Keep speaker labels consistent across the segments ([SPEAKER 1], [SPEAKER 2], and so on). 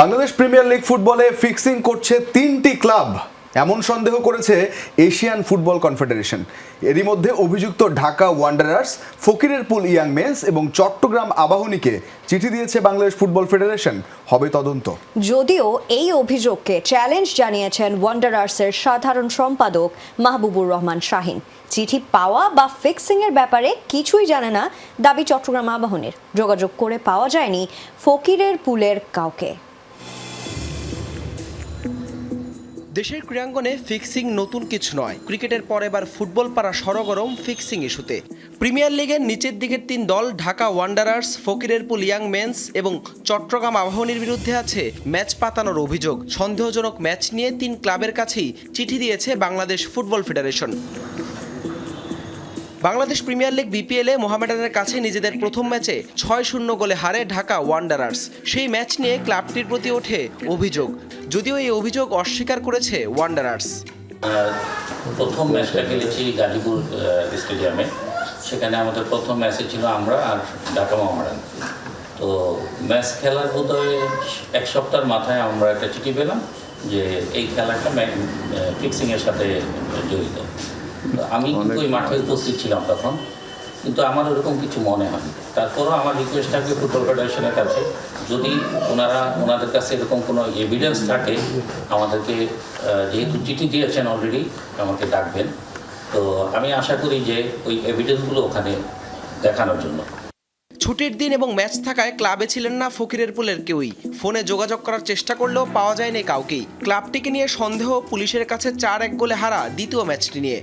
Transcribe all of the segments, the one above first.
[SPEAKER 1] Bangladesh premier league ফুটবলে fixing করছে তিনটি ক্লাব। এমন সন্দেহ করেছে এশিয়ান ফুটবল কনফেডারেশন। এরই মধ্যে অভিযুক্ত ঢাকা ওয়ান্ডারার্স, ফকিরের পুল ইয়াং মেন্স এবং চট্টগ্রাম আবাহনীকে চিঠি দিয়েছে বাংলাদেশ ফুটবল ফেডারেশন। হবে তদন্ত।
[SPEAKER 2] যদিও এই অভিযোগকে চ্যালেঞ্জ জানিয়েছেন ওয়ান্ডারার্সের সাধারণ সম্পাদক মাহবুবুর রহমান শাহিন। চিঠি পাওয়া বা ফিক্সিং এর ব্যাপারে কিছুই জানে না দাবি চট্টগ্রাম আবাহনীর। যোগাযোগ করে পাওয়া যায়নি ফকিরের পুলের কাউকে।
[SPEAKER 3] দেশের ক্রীড়াঙ্গনে ফিক্সিং নতুন কিছু নয়। ক্রিকেটের পর এবার ফুটবল পাড়া সরগরম ফিক্সিং ইস্যুতে। প্রিমিয়ার লিগের নিচের দিকের তিন দল, Dhaka Wanderers, Fakirerpool young men's এবং চট্টগ্রাম আবাহনীর বিরুদ্ধে আছে ম্যাচ পাতানোর অভিযোগ। সন্দেহজনক ম্যাচ নিয়ে তিন ক্লাবের কাছেই চিঠি দিয়েছে Bangladesh football federation. Bangladesh premier league বিপিএলে মোহামেডানের কাছে নিজেদের প্রথম ম্যাচে ছয় শূন্য গোলে হারে ঢাকা ওয়ান্ডারার্স। সেই ম্যাচ নিয়ে ক্লাবটির প্রতি ওঠে অভিযোগ। যদিও এই অভিযোগ অস্বীকার করেছে ওয়ান্ডারার্স
[SPEAKER 4] প্রথম ম্যাচটা খেলেছি গাজীপুর স্টেডিয়ামে। সেখানে আমাদের প্রথম ম্যাচে ছিল আমরা আর ঢাকা মোহামেডান। তো ম্যাচ খেলার বোধহয় এক সপ্তাহের মাথায় আমরা একটা চিঠি পেলাম যে এই খেলাটা ফিক্সিংয়ের সাথে জড়িত। আমি কিন্তু ওই মাঠে উপস্থিত ছিলাম তখন। কিন্তু আমার ওরকম কিছু মনে হয়নি। তারপরও আমার রিকোয়েস্ট থাকবে ফুটবল ফেডারেশনের কাছে। যদি ওনারা, ওনাদের কাছে এরকম কোনো এভিডেন্স থাকে, আমাদেরকে যেহেতু চিঠি দিয়েছেন অলরেডি আমাকে ডাকবেন। তো আমি আশা করি যে ওই এভিডেন্সগুলো ওখানে দেখানোর জন্য।
[SPEAKER 3] ছুটির দিন এবং ম্যাচ থাকায় ক্লাবে ছিলেন না ফকিরের পুলের কেউই। ফোনে যোগাযোগ করার চেষ্টা করলেও পাওয়া যায়নি কাউকেই। ক্লাবটিকে নিয়ে সন্দেহ পুলিশের কাছে চার এক গোলে হারা দ্বিতীয় ম্যাচটি নিয়ে।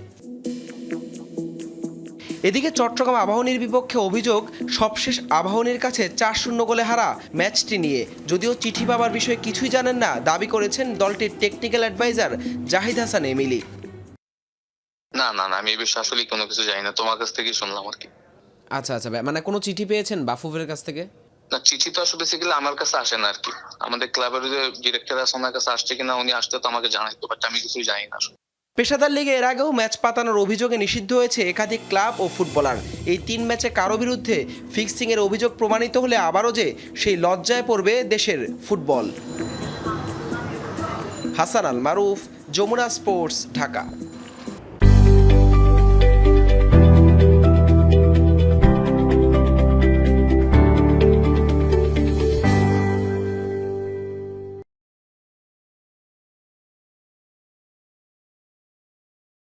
[SPEAKER 3] এদিকে চট্টগ্রাম আবাহনীর বিপক্ষে অভিযোগ সবশেষ আবাহনীর কাছে চার শূন্য গোলে হারা ম্যাচটি নিয়ে। যদিও চিঠি পাবার বিষয়ে কিছুই জানেন না দাবি করেছেন দলটির টেকনিক্যাল অ্যাডভাইজার জাহিদ হাসান এমিলি।
[SPEAKER 5] না না না আমি এই বিষয়ে আসলে কোনো কিছু জানি না। তোমার কাছ থেকেই শুনলাম আর কি।
[SPEAKER 6] আচ্ছা আচ্ছা মানে কোনো চিঠি পেয়েছেন বাফুফের কাছ থেকে?
[SPEAKER 5] না চিঠি তো আসলে বেসিক্যালি আমার কাছে আসে না আর কি। আমাদের ক্লাবের যে ডিরেক্টর আছে ওনার কাছে আসছে কিনা উনি আসতে তো আমাকে জানাইতো বাট আমি কিছুই জানি না আসলে।
[SPEAKER 3] পেশাদার লিগে এর আগেও ম্যাচ পাতানোর অভিযোগে নিষিদ্ধ হয়েছে একাধিক ক্লাব ও ফুটবলার। এই তিন ম্যাচে কারও বিরুদ্ধে ফিক্সিংয়ের অভিযোগ প্রমাণিত হলে আবারও যে সেই লজ্জায় পড়বে দেশের ফুটবল। হাসান আল মারুফ, যমুনা স্পোর্টস, ঢাকা।